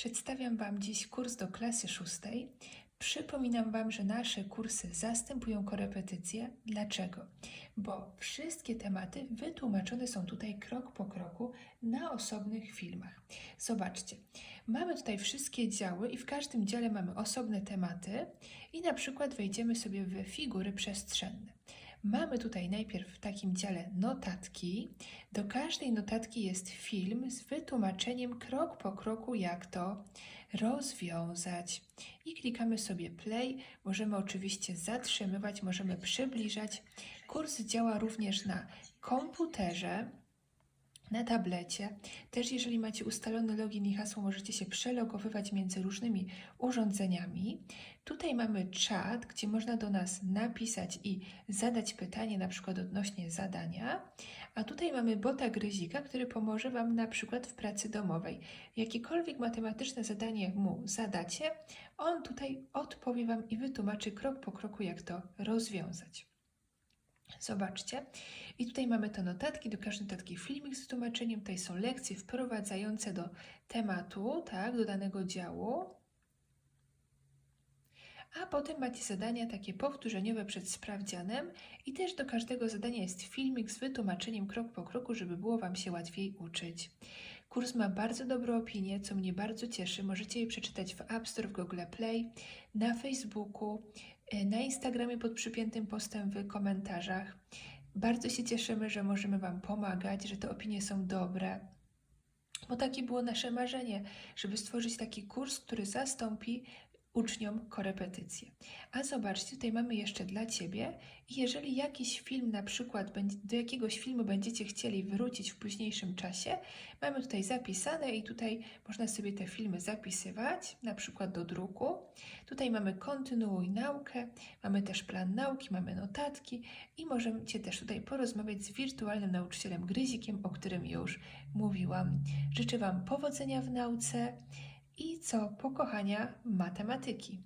Przedstawiam Wam dziś kurs do klasy szóstej. Przypominam Wam, że nasze kursy zastępują korepetycje. Dlaczego? Bo wszystkie tematy wytłumaczone są tutaj krok po kroku na osobnych filmach. Zobaczcie, mamy tutaj wszystkie działy i w każdym dziale mamy osobne tematy i na przykład wejdziemy sobie w figury przestrzenne. Mamy tutaj najpierw w takim dziale notatki. Do każdej notatki jest film z wytłumaczeniem krok po kroku, jak to rozwiązać. I klikamy sobie play. Możemy oczywiście zatrzymywać, możemy przybliżać. Kurs działa również na komputerze. Na tablecie. Też jeżeli macie ustalony login i hasło, możecie się przelogowywać między różnymi urządzeniami. Tutaj mamy czat, gdzie można do nas napisać i zadać pytanie, na przykład odnośnie zadania. A tutaj mamy bota gryzika, który pomoże Wam na przykład w pracy domowej. Jakiekolwiek matematyczne zadanie mu zadacie, on tutaj odpowie Wam i wytłumaczy krok po kroku, jak to rozwiązać. Zobaczcie. I tutaj mamy te notatki, do każdej notatki filmik z tłumaczeniem. Tutaj są lekcje wprowadzające do tematu, tak, do danego działu. A potem macie zadania takie powtórzeniowe przed sprawdzianem i też do każdego zadania jest filmik z wytłumaczeniem krok po kroku, żeby było Wam się łatwiej uczyć. Kurs ma bardzo dobrą opinię, co mnie bardzo cieszy. Możecie je przeczytać w App Store, w Google Play, na Facebooku, na Instagramie pod przypiętym postem w komentarzach. Bardzo się cieszymy, że możemy Wam pomagać, że te opinie są dobre. Bo takie było nasze marzenie, żeby stworzyć taki kurs, który zastąpi uczniom korepetycje. A zobaczcie, tutaj mamy jeszcze dla Ciebie jeżeli jakiś film na przykład do jakiegoś filmu będziecie chcieli wrócić w późniejszym czasie, mamy tutaj zapisane i tutaj można sobie te filmy zapisywać, na przykład do druku. Tutaj mamy kontynuuj naukę, mamy też plan nauki, mamy notatki i możecie też tutaj porozmawiać z wirtualnym nauczycielem Gryzikiem, o którym już mówiłam. Życzę Wam powodzenia w nauce i co pokochania matematyki.